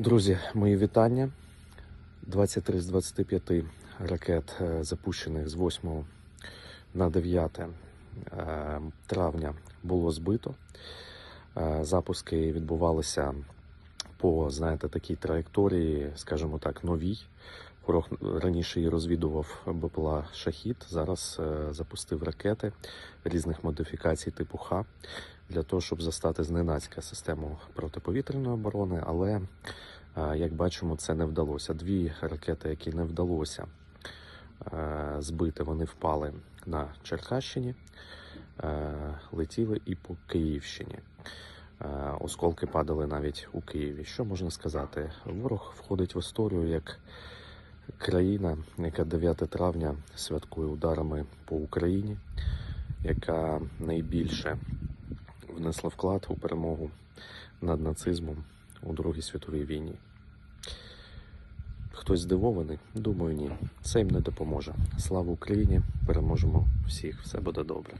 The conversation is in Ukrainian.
Друзі, мої вітання. 23 з 25 ракет е, запущених з 8 на 9 е, травня було збито. Е, Запуски відбувалися по, знаєте, такій траєкторії, скажімо так, новій. Ворог раніше її розвідував БПЛА Шахід. Зараз запустив ракети різних модифікацій типу Х для того, щоб застати зненацька систему протиповітряної оборони, але як бачимо, це не вдалося. Дві ракети, які не вдалося е, збити, вони впали на Черкащині, е, летіли і по Київщині. Е, Осколки падали навіть у Києві. Що можна сказати? Ворог входить в історію як країна, яка 9 травня святкує ударами по Україні, яка найбільше внесла вклад у перемогу над нацизмом у Другій світовій війні. Хтось здивований? Думаю, ні. Це їм не допоможе. Слава Україні! Переможемо всіх! Все буде добре.